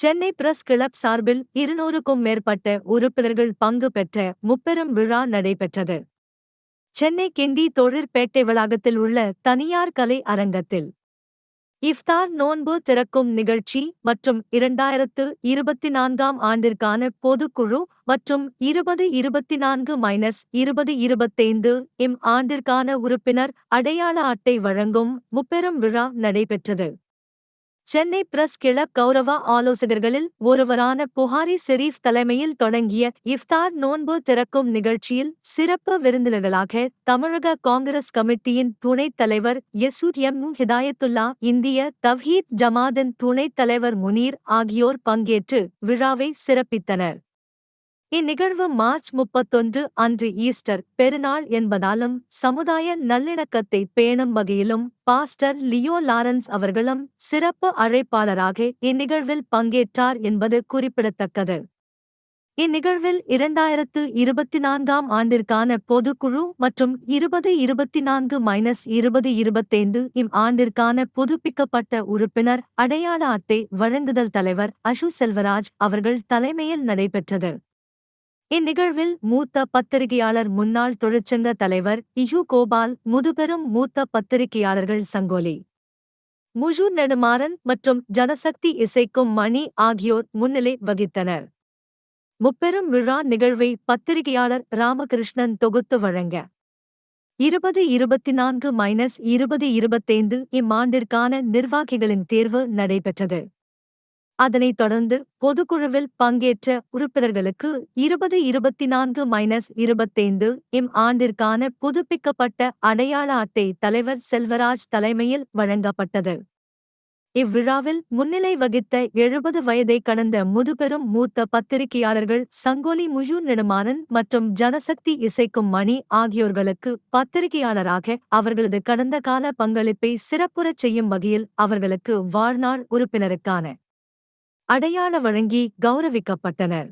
Chennai press club சார்பில் இருநூறுக்கும் மேற்பட்ட உறுப்பினர்கள் பங்கு பெற்ற முப்பெரும் விழா நடைபெற்றது. சென்னை கிண்டி தொழிற்பேட்டை வளாகத்தில் உள்ள தனியார் கலை அரங்கத்தில் இஃப்தார் நோன்பு திறக்கும் நிகழ்ச்சி மற்றும் இரண்டாயிரத்து இருபத்தி நான்காம் ஆண்டிற்கான பொதுக்குழு மற்றும் இருபது இருபத்தி நான்கு மைனஸ் இருபது இருபத்தைந்து இம் ஆண்டிற்கான உறுப்பினர் அடையாள அட்டை வழங்கும் முப்பெரும் விழா நடைபெற்றது. சென்னை பிரஸ் கிளப் கௌரவ ஆலோசகர்களில் ஒருவரான புகாரி ஷெரீப் தலைமையில் தொடங்கிய இஃப்தார் நோன்பு திறக்கும் நிகழ்ச்சியில் சிறப்பு விருந்தினர்களாக தமிழக காங்கிரஸ் கமிட்டியின் துணைத் தலைவர் யசூத் எம் ஹிதாயத்துல்லா இந்திய தவ்ஹீத் ஜமாதின் துணைத் தலைவர் முனீர் ஆகியோர் பங்கேற்று விழாவை சிறப்பித்தனர். இந்நிகழ்வு மார்ச் முப்பத்தொன்று அன்று ஈஸ்டர் பெருநாள் என்பதாலும் சமுதாய நல்லிணக்கத்தை பேணும் வகையிலும் பாஸ்டர் லியோ லாரன்ஸ் அவர்களும் சிறப்பு அழைப்பாளராக இந்நிகழ்வில் பங்கேற்றார் என்பது குறிப்பிடத்தக்கது. இந்நிகழ்வில் இரண்டாயிரத்து இருபத்தி நான்காம் ஆண்டிற்கான பொதுக்குழு மற்றும் இருபது இருபத்தி நான்கு மைனஸ் இருபது இருபத்தைந்து இம் ஆண்டிற்கான புதுப்பிக்கப்பட்ட உறுப்பினர் அடையாள அட்டை வழங்குதல் தலைவர் அசு செல்வராஜ் அவர்கள் தலைமையில் நடைபெற்றது. இந்நிகழ்வில் மூத்த பத்திரிகையாளர் முன்னாள் தொழிற்சங்க தலைவர் இஹு கோபால் முதுபெரும் மூத்த பத்திரிகையாளர்கள் சங்கோலி முஜு நெடுமாறன் மற்றும் ஜனசக்தி இசைக்கும் மணி ஆகியோர் முன்னிலை வகித்தனர். முப்பெரும் விழா நிகழ்வை பத்திரிகையாளர் ராமகிருஷ்ணன் தொகுத்து வழங்க. இருபது இருபத்தி நான்கு மைனஸ் இருபது இருபத்தைந்து இம்மாண்டிற்கான நிர்வாகிகளின் தேர்வு நடைபெற்றது. அதனைத் தொடர்ந்து பொதுக்குழுவில் பங்கேற்ற உறுப்பினர்களுக்கு இருபது இருபத்தி நான்கு மைனஸ் இருபத்தைந்து இம் ஆண்டிற்கான புதுப்பிக்கப்பட்ட அடையாள அட்டை தலைவர் செல்வராஜ் தலைமையில் வழங்கப்பட்டது. இவ்விழாவில் முன்னிலை வகித்த எழுபது வயதை கடந்த முதுபெரும் மூத்த பத்திரிகையாளர்கள் சங்கோலி முழு நெடுமாறன் மற்றும் ஜனசக்தி இசைக்கும் மணி ஆகியோர்களுக்கு பத்திரிகையாளராக அவர்களது கடந்த கால பங்களிப்பை சிறப்புறச் செய்யும் வகையில் அவர்களுக்கு வாழ்நாள் உறுப்பினருக்கான அடையாள வழங்கி கௌரவிக்கப்பட்டனர்.